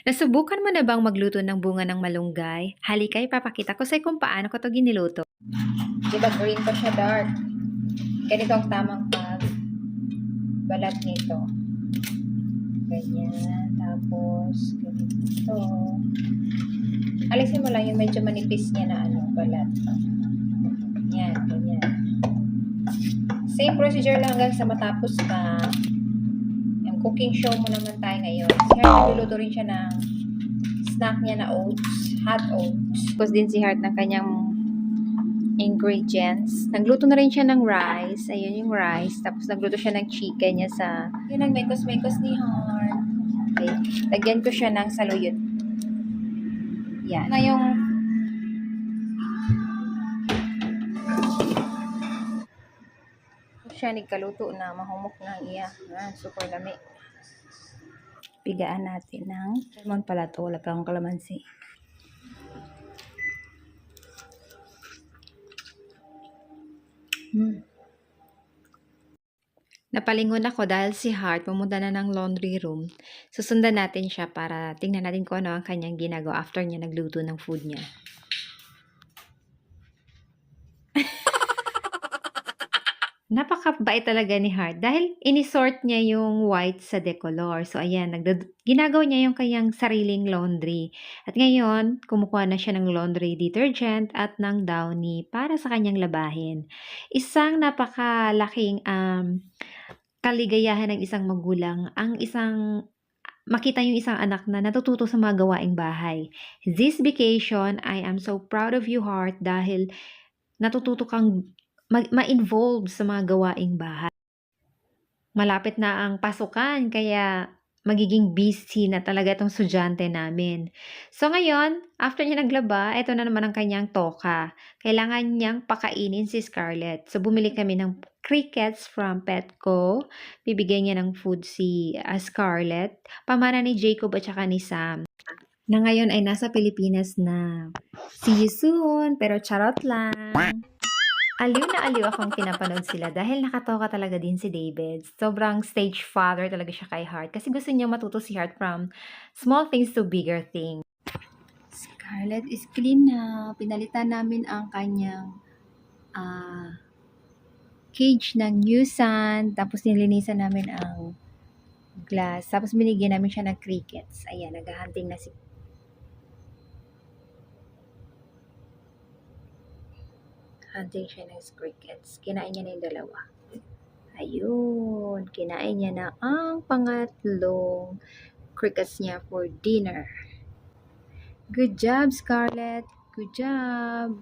Nasubukan mo na bang magluto ng bunga ng malunggay? Halika, ipapakita ko sa'yo kung paano ko to giniluto. Di ba green pa siya dark? Ganito ang tamang pag balat nito. Ganyan. Tapos, ganito. Alisin mo lang yung medyo manipis niya na ano, balat. Yan, ganyan. Same procedure lang hanggang sa matapos ka. Cooking show mo naman tayo ngayon. Si Heart nagluluto rin siya ng snack niya na oats, hot oats. Tapos din si Heart ng kanyang ingredients. Nagluto na rin siya ng rice. Ayun yung rice. Tapos nagluto siya ng chicken niya sa... Yun ang mekos-mekos ni Heart. Okay. Lagyan ko siya ng saluyot. Yan. Na yung... siya nagkaluto na mahumok na iya. Ah, super lami. Pigaan natin ng lemon pala to. Wala pa akong kalamansi. Hmm. Napalingon ako dahil si Heart pumunta na ng laundry room. Susundan natin siya para tingnan natin kung ano ang kanyang ginagawa after niya nagluto ng food niya. Napakabait talaga ni Heart dahil inisort niya yung white sa decolor. So, ayan, nagdad- ginagawa niya yung kanyang sariling laundry. At ngayon, kumukuha na siya ng laundry detergent at ng downy para sa kanyang labahin. Isang napakalaking um, kaligayahan ng isang magulang ang isang makita yung isang anak na natututo sa mga gawaing bahay. This vacation, I am so proud of you, Heart, dahil natututo kang ma-involve sa mga gawaing bahay. Malapit na ang pasukan, kaya magiging busy na talaga itong estudyante namin. So ngayon, after niya naglaba, ito na naman ang kanyang toka. Kailangan niyang pakainin si Scarlett. So bumili kami ng crickets from Petco. Bibigyan niya ng food si ah, Scarlett. Pamana ni Jacob at saka ni Sam. Na ngayon ay nasa Pilipinas na. See you soon! Pero charot lang! Aliw na aliw akong pinapanood sila dahil nakatoka talaga din si David. Sobrang stage father talaga siya kay Heart kasi gusto niya matuto si Heart from small things to bigger things. Scarlett is clean na. Pinalitan namin ang kanyang ah, cage ng new sun. Tapos nilinisan namin ang glass. Tapos binigyan namin siya ng crickets. Ayan, naghahunting na si hunting siya ng crickets. Kinain niya na yung dalawa. Ayun, kinain niya na ang pangatlong crickets niya for dinner. Good job, Scarlett. Good job.